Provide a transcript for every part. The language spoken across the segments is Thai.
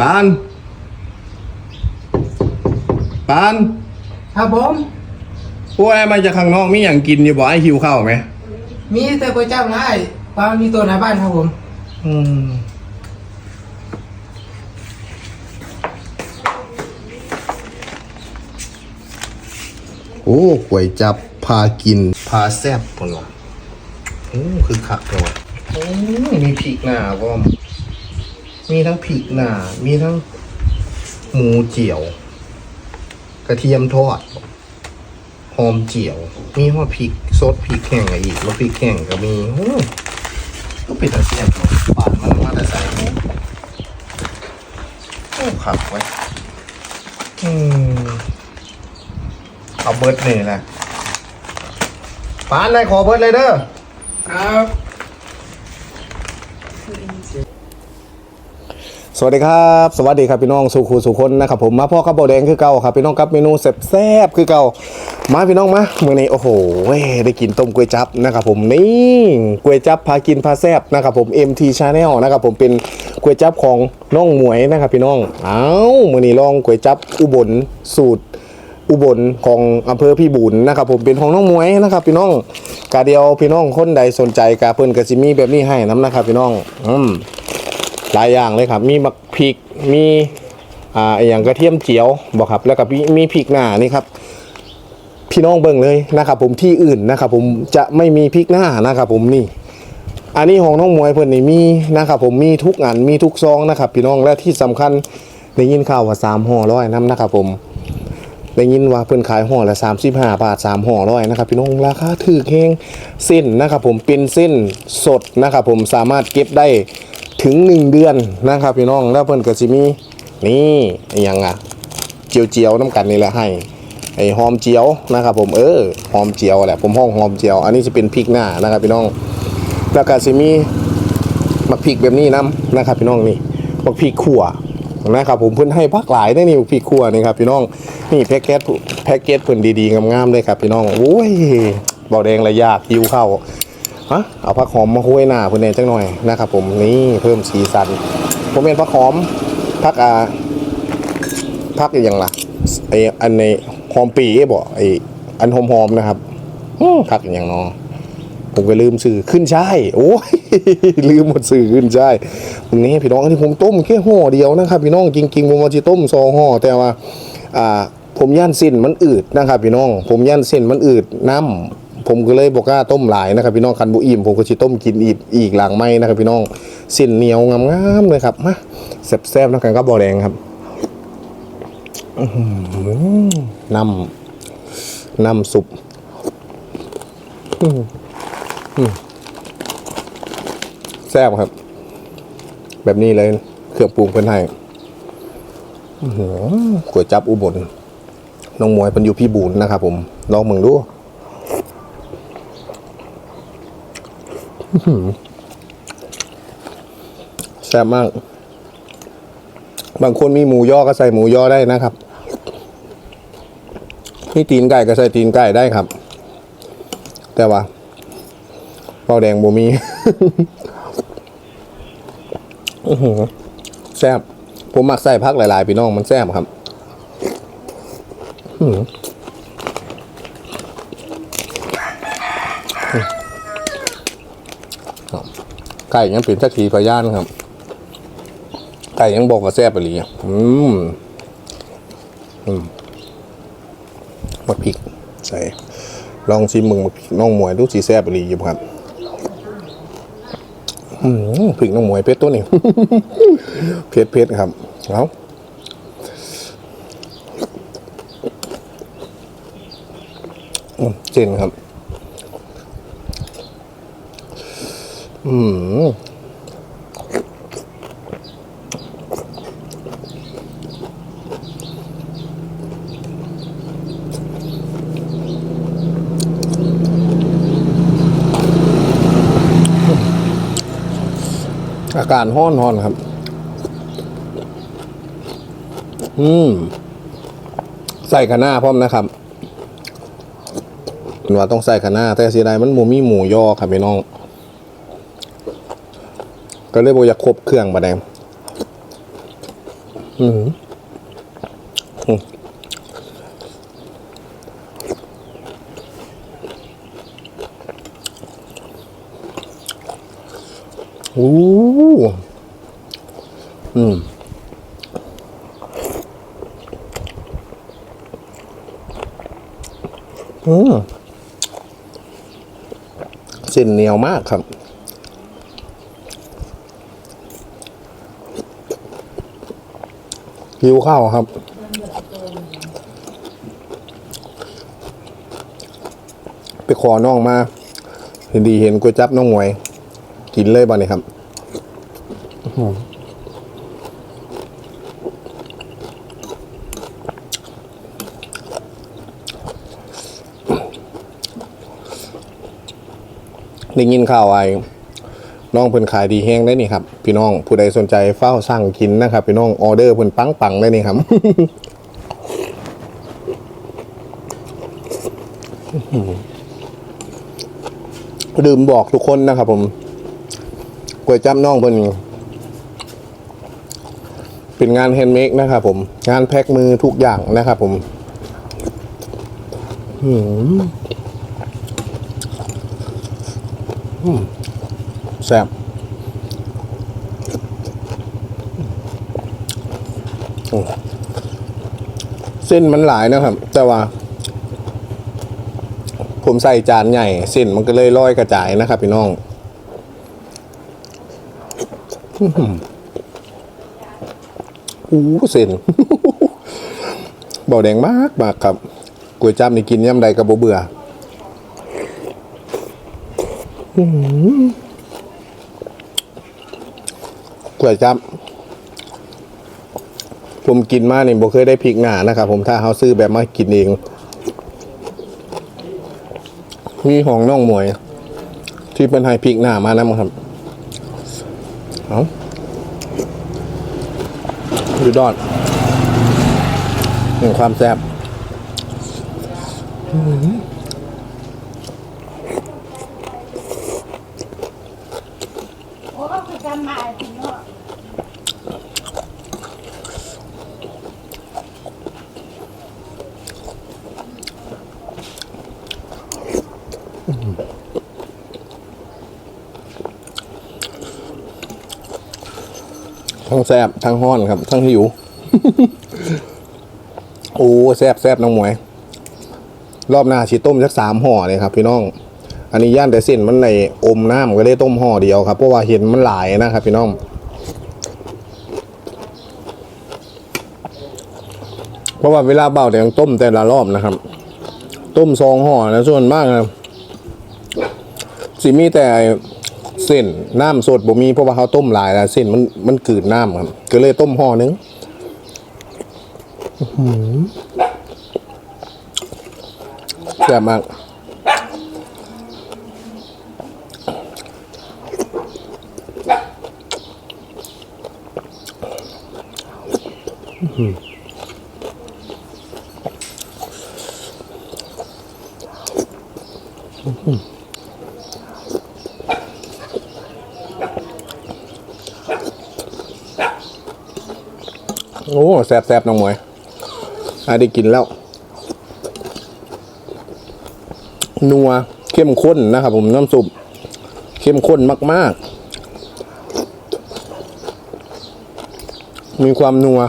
ปาน ปานครับผมพวกไอ้มาจากข้างนอกมีอย่างกินอยู่บ่ไอ้หิวข้าวไหม มีแต่ก๋วยจั๊บนะไอ้ปลามีตัวหน้าบ้านครับผม อืมโอ้ก๋วยจับพากิน พาแซบปนวะ โอ้คือคักเลยว่ะโอ้มีพริกหนาก็มีทั้งพริกหนามีทั้งหมูเจียว กระเทียมทอดหอมเจียว มีหัวพริกสดพริกแห้งอะไรอีกแล้วพริกแห้งก็มีโอ้ก็เป็นตะเสียบเนาะปานมันมาแต่ใส่โอ้ขับไว้อืมเอาเบิร์ดนี่แหละปานได้ขอเบิร์ดเลยเด้อ ครับ สวัสดีครับ สวัสดีครับพี่น้องสุขูสุคนนะครับผมมาพ่อข้าวโบแดงคือเก่าครับพี่น้องครับเมนูแซ่บๆคือเก่ามาพี่น้องมาเมื่อนี้โอ้โหได้กินต้มก๋วยจับนะครับผมนี่ก๋วยจับพากินพาแซ่บนะครับผม MT Channel นะครับผมเป็นก๋วยจับของน้องหมวยนะครับพี่น้อง เอ้าเมื่อนี้ลองก๋วยจับอุบลสูตร อุบลของอำเภอพี่บุญนะครับ ผมเป็นของน้องมวยนะครับ พี่น้องกาเดียวพี่น้องคนใดสนใจกาเพิ่นกระสิมีแบบนี้ให้น้ำนะครับ พี่น้องอืมหลายอย่างเลยครับ มีมักพริกมีอ่าอย่างกระเทียมเจียวบอกครับ แล้วก็มีมีพริกหน้านี่ครับพี่น้องเบิ่งเลยนะครับ ผมที่อื่นนะครับ ผมจะไม่มีพริกหน้านะครับ ผมนี่ อันนี้ของน้องมวยเพิ่นนี่มีนะครับผมมีทุกอันมีทุกซองนะครับ พี่น้องและที่สำคัญได้ยินข่าวว่าสามห่อร้อยน้ำนะครับผม ได้ยินว่าเพิ่นขายห่อละ35 บาทสามห่อร้อยนะครับพี่น้องราคาถูกแฮงเส้นนะครับผมเป็นเส้นสดนะครับผมสามารถเก็บได้ถึงหนึ่งเดือนนะครับพี่น้องแล้วเพิ่นก็สิมีนี่อหยังอะเจียวเจียวๆน้ำกันนี่แหละให้ไอ้หอมเจียวนะครับผมเออหอมเจียวแหละผมห้องหอมเจียว อันนี้จะเป็นพริกหน้านะครับพี่น้องแล้วก็สิมีมักพริกแบบนี้น้ำนะครับพี่น้องนี่มักพริกขั่ว นะครับผมเพิ่นให้พักหลายได้นี่มักพริกขั่วนี่ครับพี่น้องนี่แพ็กเกจแพ็กเกจเพิ่นดีๆงามๆเลยครับพี่น้องโอ้ยเบาแดงระยากหิวเข้าฮะเอาผักหอมมาคุ้ยหน้าเพื่อนเนจังหน่อยนะครับผมนี่เพิ่มสีสันผมเป็นผักหอมผักอ่าผักอย่างละไออันในหอมปีไอ้บ่ไออันหอมๆนะครับผักอย่างเนาะผมก็ลืมสื่อขึ้นใช่โอ้ย ลืมหมดสื่อขึ้นใช่ายตรงนี้พี่น้องอันนี้ผมต้มแค่ห่อเดียวนะครับพี่น้องจริงๆผมว่าจะต้มสองห่อแต่ว่าอ่าผมย่านเส้นมันอืดนะครับพี่น้อง ผมย่านเส้นมันอืดน้ำผมก็เลยบอกกล้าต้มหลายนะครับพี่น้องคันบุอิ่มผมก็จะต้มกินอีกอีกหลังไม่นะครับพี่น้องเส้นเหนียวงามๆเลยครับมาแซ่บๆนะกันก็บอแดงครับน้ำน้ำซุปอื้อหือ แซ่บครับ แบบนี้เลย เครื่องปรุงเพิ่นให้หือก๋วยจับอุบลน้องมวยเป็นอยู่พี่บูนนะครับผมลองมึงดูแซ่บมาก บางคนมีหมูย่อก็ใส่หมูย่อได้นะครับมีตีนไก่ก็ใส่ตีนไก่ได้ครับ แต่ว่าเบาแดงบ่มี อื้อหือแซ่บผมมักใส่พักหลายๆพี่น้องมันแซ่บครับไก่ยังเป็นสักขีพยานครับ ไก่ยังบอกว่าแซ่บไปเลยอืมอืมมะพริก ใส่ ลองชิมมึงมะพริกน้องมวยดูสีแซ่บไปเลยอยู่ครับ ผิงน้องหมวยเพชรตัวนี้เพชรเพชรครับเอาอืมเจนครับ อืมาการห้อนหอนครับ อืม ใส่ขน้าพร้อมนะครับนว่าต้องใส่ขน้าแต่เสียดายมันหมูมีหมูยอครับพี่น้อง ก็เลยบ่อยากครบเครื่องบัดงอืม โอ้อืมอืมเส้นเหนียวมากครับ หิวข้าวครับ ไปขอน้องมา เห็นดีเห็นก๋วยจับน้องหวย กินเลยบ่เนี่ยครับได้ยินข่าวไอ้น้องเพิ่นขายดีแห้งได้นี่ครับ พี่น้องผู้ใดสนใจเฝ้าสั่งกินนะครับ พี่น้องออเดอร์เพิ่นปังปังๆได้นี่ครับลืมบอกทุกคนนะครับผม ก๋วยจับน้องเพิ่นเป็นงานแฮนด์เมดนะครับผม งานแพ็คมือทุกอย่างนะครับผมอืมแซ่บเส้นมันหลายนะครับ แต่ว่า ผมใส่จานใหญ่ เส้นมันก็เลยลอยกระจายนะครับพี่น้อง อู้เส้นเบาแดงมากมากครับก๋วยจับนี่กินย่ำใดก็บ่เบื่อก๋วยจับผมกินมาเนี่ยบ่เคยได้พริกหน้านะครับ ผมถ้าเขาซื้อแบบมากินเองมีของน้องหมวย ที่เป็นไฮพริกหน้ามานะครับ เอาดูดอดหนึ่งความแซ่บโอ้ก็คือการมาถึงเนาะ ทั้งแซบทั้งห้อนครับ ทั้งหิว โอ้แซบแซบน้องหมวย รอบหน้าชีต้มสักสามห่อเลยครับ พี่น้อง อันนี้ย่านแต่เส้นมันในอมน้ำก็เลยต้มห่อเดียวครับเพราะว่าเห็นมันหลายนะครับ พี่น้องเพราะว่าเวลาเบาแดงต้มแต่ละรอบนะครับ ต้มซองห่อนะส่วนมากนะสิมีแต่ เส้นน้ำสดบ่มีเพราะว่าเขาต้มหลายแล้วเส้นมันมันกืดน้ำครับก็เลยต้มห่อนึงอื้อหือแซ่บมาก โอ้แซ่บแซ่บน้องหมวยอาได้กินแล้ว นัวเข้มข้นนะครับผมน้ำซุปเข้มข้นมาก ๆ มีความนัว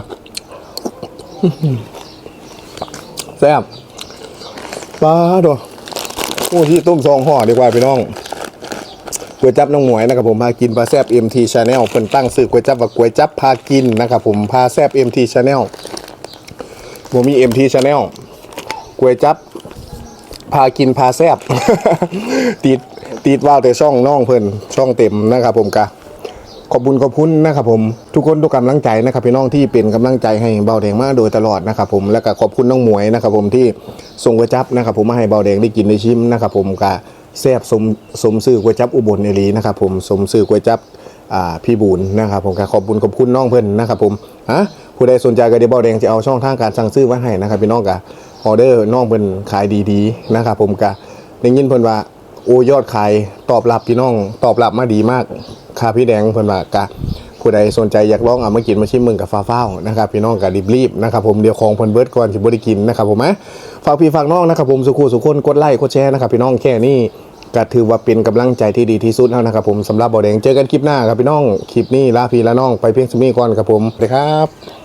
แซ่บปลาตัวโอ้ที่ต้มซองห่อดีกว่าพี่น้อง ก๋วยจับน้องหมวยนะครับผมพากินปลาแซบ MT Channel เพิ่นตั้งซื้อก๋วยจับว่าก๋วยจับพากินนะครับผมพาแซบ MT Channel ผมมี MT Channel ก๋วยจับพากินพาแซบติดติดว่าแต่ช่องน้องเพิ่นช่องเต็มนะครับผมกะขอบคุญขอบคุณนะครับผมทุกคนทุกกำลังใจนะครับพี่น้องที่เป็นกำลังใจให้เบาแดงมาโดยตลอดนะครับผมแล้วก็ขอบคุณน้องหมวยนะครับผมที่ส่งก๋วยจับนะครับผมมาให้เบาแดงได้กินได้ชิมนะครับผมกะ แซบสมสมซื่อก๋วยจับอุบลเอรีนะครับผมสมซื่อก๋วยจับอ่าพี่บุญนะครับผมกะขอบคุณขอบคุณน้องเพื่อนนะครับผมฮะผู้ใดสนใจก็เดี๋ยวเบาแดงจะเอาช่องทางการสั่งซื้อไว้ให้นะครับพี่น้องกะออเดอร์น้องเพื่อนขายดีๆนะครับผมกะได้ยินเพื่อนว่าโอ้ยอดขายตอบรับพี่น้องตอบรับมาดีมากค่ะพี่แดงเพื่อนว่ากะ ผู้ใดสนใจอยากลองเอามากินมาชิมมึงกับฟ้าเฝ้านะครับพี่น้องกับรีบๆนะครับผมเดี๋ยวของเพิ่นเบิร์ดก่อนสิบ่ได้กินนะครับผมนะฝากพี่ฝากน้องนะครับผมสุขุสุขคนกดไลค์กดแชร์นะครับพี่น้องแค่นี้ก็ถือว่าเป็นกำลังใจที่ดีที่สุดแล้วนะครับผมสำหรับบ่อแดงเจอกันคลิปหน้าครับพี่น้องคลิปนี้ลาพี่ละน้องไปเพียงสมีก่อนครับผมสวัสดีครับ